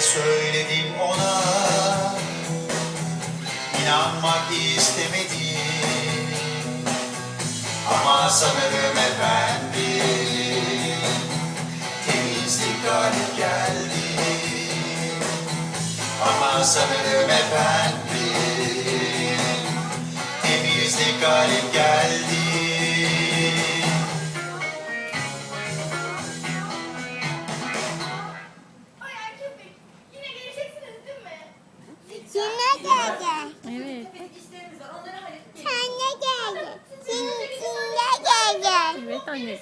söyledim ona. İnanmak istemedi Ama sanırım efendim Temizlik galip geldi. Ama sanırım efendim Temizlik galip geldi. Sine geldi. Evet. Sine geldi. Sine geldi. Evet anneciğim.